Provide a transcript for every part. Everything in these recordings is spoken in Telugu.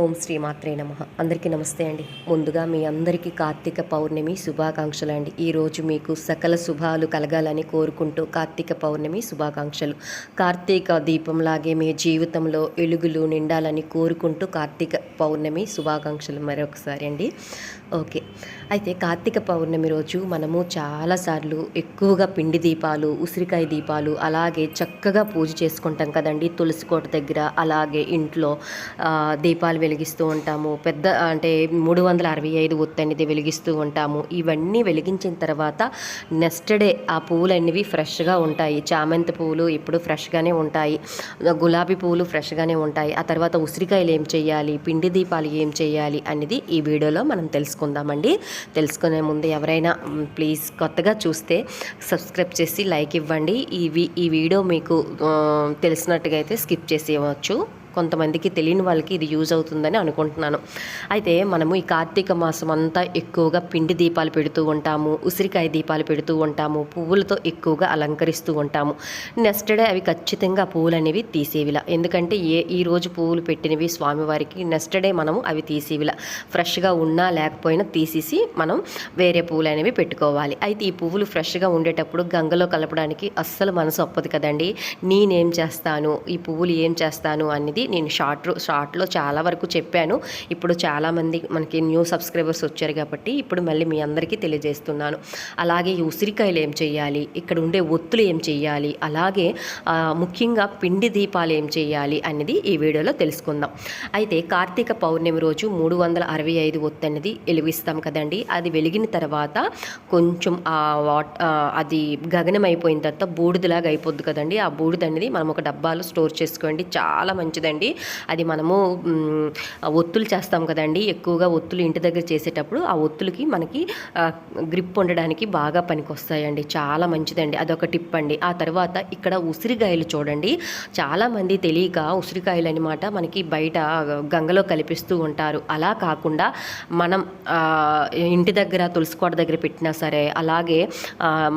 ఓం శ్రీమాత్రే నమ. అందరికీ నమస్తే అండి. ముందుగా మీ అందరికీ కార్తీక పౌర్ణమి శుభాకాంక్షలు అండి. ఈరోజు మీకు సకల శుభాలు కలగాలని కోరుకుంటూ కార్తీక పౌర్ణమి శుభాకాంక్షలు. కార్తీక దీపంలాగే మీ జీవితంలో వెలుగులు నిండాలని కోరుకుంటూ కార్తీక పౌర్ణమి శుభాకాంక్షలు మరొకసారి అండి. ఓకే. అయితే కార్తీక పౌర్ణమి రోజు మనము చాలాసార్లు ఎక్కువగా పిండి దీపాలు ఉసిరికాయ దీపాలు అలాగే చక్కగా పూజ చేసుకుంటాం కదండి. తులసి కోట దగ్గర అలాగే ఇంట్లో దీపాలు వెలిగిస్తూ ఉంటాము. పెద్ద అంటే మూడు వందల అరవై ఐదు ఒత్తనిది వెలిగిస్తూ ఉంటాము. ఇవన్నీ వెలిగించిన తర్వాత నెక్స్ట్ డే ఆ పువ్వులు అనేవి ఫ్రెష్గా ఉంటాయి. చామంతి పువ్వులు ఇప్పుడు ఫ్రెష్గానే ఉంటాయి. గులాబీ పువ్వులు ఫ్రెష్గానే ఉంటాయి. ఆ తర్వాత ఉసిరికాయలు ఏం చేయాలి? పిండి దీపాలు ఏం చేయాలి? అనేది ఈ వీడియోలో మనం తెలుసుకుందామండి. తెలుసుకునే ముందు ఎవరైనా ప్లీజ్ కొత్తగా చూస్తే సబ్స్క్రైబ్ చేసి లైక్ ఇవ్వండి. ఈ ఈ వీడియో మీకు తెలిసినట్టుగా అయితే స్కిప్ చేసి ఇవ్వచ్చు కొంతమందికి తెలియని వాళ్ళకి ఇది యూజ్ అవుతుందని అనుకుంటున్నాను. అయితే మనము ఈ కార్తీక మాసం అంతా ఎక్కువగా పిండి దీపాలు పెడుతూ ఉంటాము ఉసిరికాయ దీపాలు పెడుతూ ఉంటాము పువ్వులతో ఎక్కువగా అలంకరిస్తూ ఉంటాము. నెక్స్ట్ డే అవి ఖచ్చితంగా పువ్వులు అనేవి తీసేవిలా. ఎందుకంటే ఏ ఈ రోజు పువ్వులు పెట్టినవి స్వామివారికి నెక్స్ట్ డే మనము అవి తీసేవిలా. ఫ్రెష్గా ఉన్నా లేకపోయినా తీసేసి మనం వేరే పువ్వులు అనేవి పెట్టుకోవాలి. అయితే ఈ పువ్వులు ఫ్రెష్గా ఉండేటప్పుడు గంగలో కలపడానికి అస్సలు మనసు ఒప్పదు కదండి. నేనేం చేస్తాను? ఈ పువ్వులు ఏం చేస్తాను? అనేది నేను షార్ట్ షార్ట్లో చాలా వరకు చెప్పాను. ఇప్పుడు చాలామంది మనకి న్యూ సబ్స్క్రైబర్స్ వచ్చారు కాబట్టి ఇప్పుడు మళ్ళీ మీ అందరికీ తెలియజేస్తున్నాను. అలాగే ఉసిరికాయలు ఏం చేయాలి ఇక్కడ ఉండే ఒత్తులు ఏం చేయాలి అలాగే ముఖ్యంగా పిండి దీపాలు ఏం చేయాలి అనేది ఈ వీడియోలో తెలుసుకుందాం. అయితే కార్తీక పౌర్ణమి రోజు మూడు వందల అరవై ఐదు ఒత్తు అనేది వెలిగిస్తాం కదండి. అది వెలిగిన తర్వాత కొంచెం ఆ వాట్ అది గగనం అయిపోయిన తర్వాత బూడిదలాగా అయిపోద్ది కదండి. ఆ బూడిద అనేది మనం ఒక డబ్బాలో స్టోర్ చేసుకోండి. చాలా మంచిదండి. అది మనము ఒత్తులు చేస్తాం కదండి. ఎక్కువగా ఒత్తులు ఇంటి దగ్గర చేసేటప్పుడు ఆ ఒత్తులకి మనకి గ్రిప్ ఉండడానికి బాగా పనికొస్తాయండి. చాలా మంచిదండి. అదొక టిప్ అండి. ఆ తర్వాత ఇక్కడ ఉసిరికాయలు చూడండి. చాలామంది తెలియక ఉసిరికాయలు అనమాట మనకి బయట గంగలో కల్పిస్తూ ఉంటారు. అలా కాకుండా మనం ఇంటి దగ్గర తులసి కోట దగ్గర పెట్టినా సరే అలాగే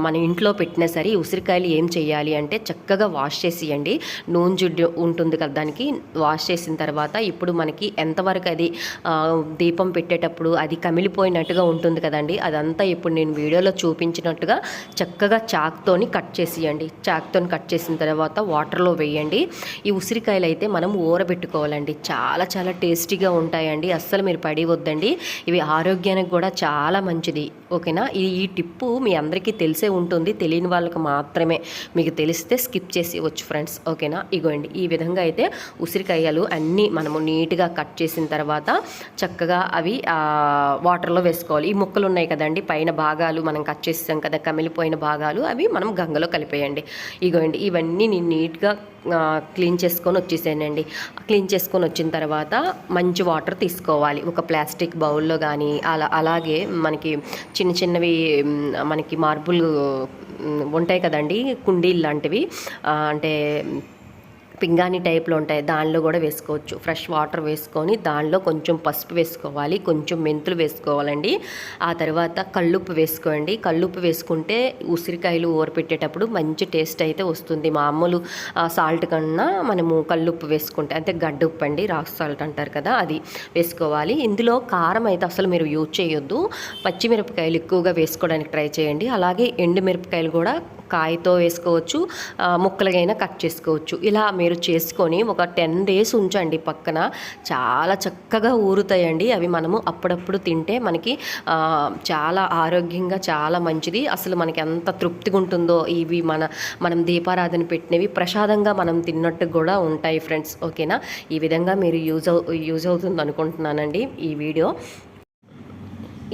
మన ఇంట్లో పెట్టినా సరే ఉసిరికాయలు ఏం చేయాలి అంటే చక్కగా వాష్ చేసియండి. నూనె జుడ్డు ఉంటుంది కదా దానికి వాష్ చేసిన తర్వాత ఇప్పుడు మనకి ఎంతవరకు అది దీపం పెట్టేటప్పుడు అది కమిలిపోయినట్టుగా ఉంటుంది కదండి. అదంతా ఇప్పుడు నేను వీడియోలో చూపించినట్టుగా చక్కగా చాక్తోని కట్ చేసేయండి. చాక్తోని కట్ చేసిన తర్వాత వాటర్లో వేయండి. ఈ ఉసిరికాయలు అయితే మనం ఊరబెట్టుకోవాలండి. చాలా చాలా టేస్టీగా ఉంటాయండి. అస్సలు మీరు పడి వద్దండి ఇవి ఆరోగ్యానికి కూడా చాలా మంచిది. ఓకేనా? ఈ ఈ టిప్పు మీ అందరికీ తెలిసే ఉంటుంది. తెలియని వాళ్ళకి మాత్రమే మీకు తెలిస్తే స్కిప్ చేసి వచ్చు ఫ్రెండ్స్. ఓకేనా? ఇగోండి. ఈ విధంగా అయితే ఉసిరికాయలు అన్నీ మనము నీట్గా కట్ చేసిన తర్వాత చక్కగా అవి వాటర్లో వేసుకోవాలి. ఈ ముక్కలు ఉన్నాయి కదండి. పైన భాగాలు మనం కట్ చేసాం కదా కమిలిపోయిన భాగాలు అవి మనం గంగలో కలిపేయండి. ఇగోండి. ఇవన్నీ నేను నీట్గా క్లీన్ చేసుకొని వచ్చేసేయండి క్లీన్ చేసుకొని వచ్చిన తర్వాత మంచి వాటర్ తీసుకోవాలి. ఒక ప్లాస్టిక్ బౌల్లో కానీ అలా అలాగే మనకి చిన్న చిన్నవి మనకి మార్బుల్ ఉంటాయి కదండి కుండీలు లాంటివి అంటే పింగాణి టైప్లో ఉంటాయి. దానిలో కూడా వేసుకోవచ్చు. ఫ్రెష్ వాటర్ వేసుకొని దానిలో కొంచెం పసుపు వేసుకోవాలి. కొంచెం మెంతులు వేసుకోవాలండి. ఆ తర్వాత కళ్ళుప్పు వేసుకోండి. కళ్ళుప్పు వేసుకుంటే ఉసిరికాయలు ఊరపెట్టేటప్పుడు మంచి టేస్ట్ అయితే వస్తుంది. మామూలు సాల్ట్ కన్నా మనము కళ్ళుప్పు వేసుకుంటే అంటే గడ్డుప్పు అండి రాక్ సాల్ట్ అంటారు కదా అది వేసుకోవాలి. ఇందులో కారం అయితే అసలు మీరు యూజ్ చేయొద్దు. పచ్చిమిరపకాయలు ఎక్కువగా వేసుకోవడానికి ట్రై చేయండి. అలాగే ఎండుమిరపకాయలు కూడా కాయతో వేసుకోవచ్చు ముక్కలుగైనా కట్ చేసుకోవచ్చు. ఇలా మీరు చేసుకొని ఒక టెన్ డేస్ ఉంచండి పక్కన. చాలా చక్కగా ఊరుతాయండి. అవి మనము అప్పుడప్పుడు తింటే మనకి చాలా ఆరోగ్యంగా చాలా మంచిది. అసలు మనకి ఎంత తృప్తిగా ఉంటుందో ఇవి మన మనం దీపారాధన పెట్టినవి ప్రసాదంగా మనం తిన్నట్టు కూడా ఉంటాయి ఫ్రెండ్స్. ఓకేనా? ఈ విధంగా మీరు యూజ్ అవు యూజ్ అవుతుంది అనుకుంటున్నానండి ఈ వీడియో.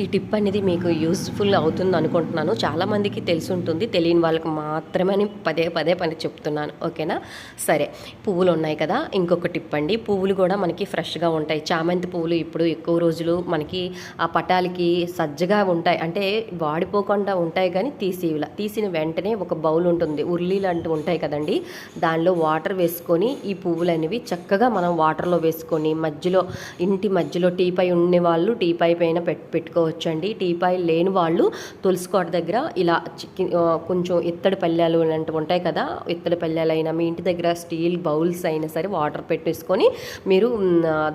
ఈ టిప్ అనేది మీకు యూస్ఫుల్ అవుతుంది అనుకుంటున్నాను. చాలామందికి తెలిసి ఉంటుంది తెలియని వాళ్ళకి మాత్రమే అని పదే పదే పని చెప్తున్నాను. ఓకేనా? సరే. పువ్వులు ఉన్నాయి కదా? ఇంకొక టిప్ అండి. పువ్వులు కూడా మనకి ఫ్రెష్గా ఉంటాయి. చామంతి పువ్వులు ఇప్పుడు ఎక్కువ రోజులు మనకి ఆ పటాలకి సజ్జగా ఉంటాయి. అంటే వాడిపోకుండా ఉంటాయి కానీ తీసివిలా తీసిన వెంటనే ఒక బౌల్ ఉంటుంది. ఉర్లీ లాంటివి ఉంటాయి కదండి. దానిలో వాటర్ వేసుకొని ఈ పువ్వులు అనేవి చక్కగా మనం వాటర్లో వేసుకొని మధ్యలో ఇంటి మధ్యలో టీ పై ఉండే వాళ్ళు టీపై పైన పెట్ పెట్టుకోవచ్చు. పెట్టుకోవచ్చండి టీపాయ్ లేని వాళ్ళు తులసికోట దగ్గర ఇలా చికెన్ కొంచెం ఇత్తడి పల్లెలు లాంటివి ఉంటాయి కదా ఇత్తడి పల్లెలైనా మీ ఇంటి దగ్గర స్టీల్ బౌల్స్ అయినా సరే వాటర్ పెట్టేసుకొని మీరు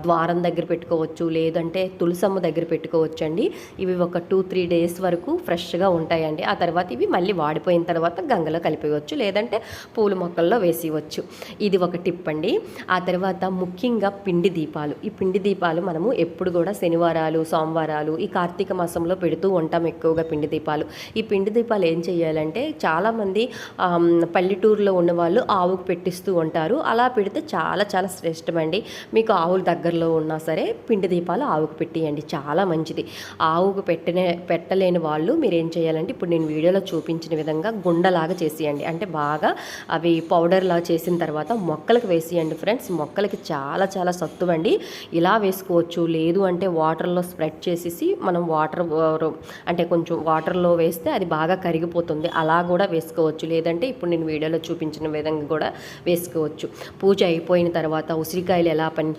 ద్వారం దగ్గర పెట్టుకోవచ్చు లేదంటే తులసమ్మ దగ్గర పెట్టుకోవచ్చు అండి ఇవి ఒక టూ త్రీ డేస్ వరకు ఫ్రెష్గా ఉంటాయండి. ఆ తర్వాత ఇవి మళ్ళీ వాడిపోయిన తర్వాత గంగలో కలిపేయవచ్చు లేదంటే పూల మొక్కల్లో వేసేయవచ్చు. ఇది ఒక టిప్ అండి. ఆ తర్వాత ముఖ్యంగా పిండి దీపాలు. ఈ పిండి దీపాలు మనము ఎప్పుడు కూడా శనివారాలు సోమవారాలు ఈ కార్తీక కార్తీక మాసంలో పెడుతూ ఉంటాం ఎక్కువగా పిండి దీపాలు. ఈ పిండి దీపాలు ఏం చేయాలంటే చాలామంది పల్లెటూరులో ఉన్న వాళ్ళు ఆవుకు పెట్టిస్తూ ఉంటారు. అలా పెడితే చాలా చాలా శ్రేష్టమండి. మీకు ఆవులు దగ్గరలో ఉన్నా సరే పిండి దీపాలు ఆవుకు పెట్టేయండి. చాలా మంచిది. ఆవుకు పెట్టనే పెట్టలేని వాళ్ళు మీరు ఏం చేయాలంటే ఇప్పుడు నేను వీడియోలో చూపించిన విధంగా గుండలాగా చేసేయండి. అంటే బాగా అవి పౌడర్లా చేసిన తర్వాత మొక్కలకు వేసేయండి ఫ్రెండ్స్. మొక్కలకి చాలా చాలా సత్తువండి. ఇలా వేసుకోవచ్చు. లేదు అంటే వాటర్లో స్ప్రెడ్ చేసేసి మనం వాటర్ అంటే కొంచెం వాటర్లో వేస్తే అది బాగా కరిగిపోతుంది. అలా కూడా వేసుకోవచ్చు. లేదంటే ఇప్పుడు నేను వీడియోలో చూపించిన విధంగా కూడా వేసుకోవచ్చు. పూజ అయిపోయిన తర్వాత ఉసిరికాయలు ఎలా పని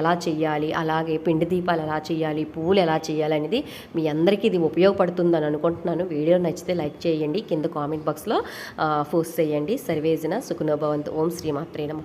ఎలా చేయాలి అలాగే పిండి దీపాలు ఎలా చేయాలి పువ్వులు ఎలా చేయాలి అనేది మీ అందరికీ ఇది ఉపయోగపడుతుందని అనుకుంటున్నాను. వీడియో నచ్చితే లైక్ చేయండి. కింద కామెంట్ బాక్స్లో పోస్ట్ చేయండి. సర్వేజన సుఖనోభవంత్ ఓం శ్రీమాత్రే నమ.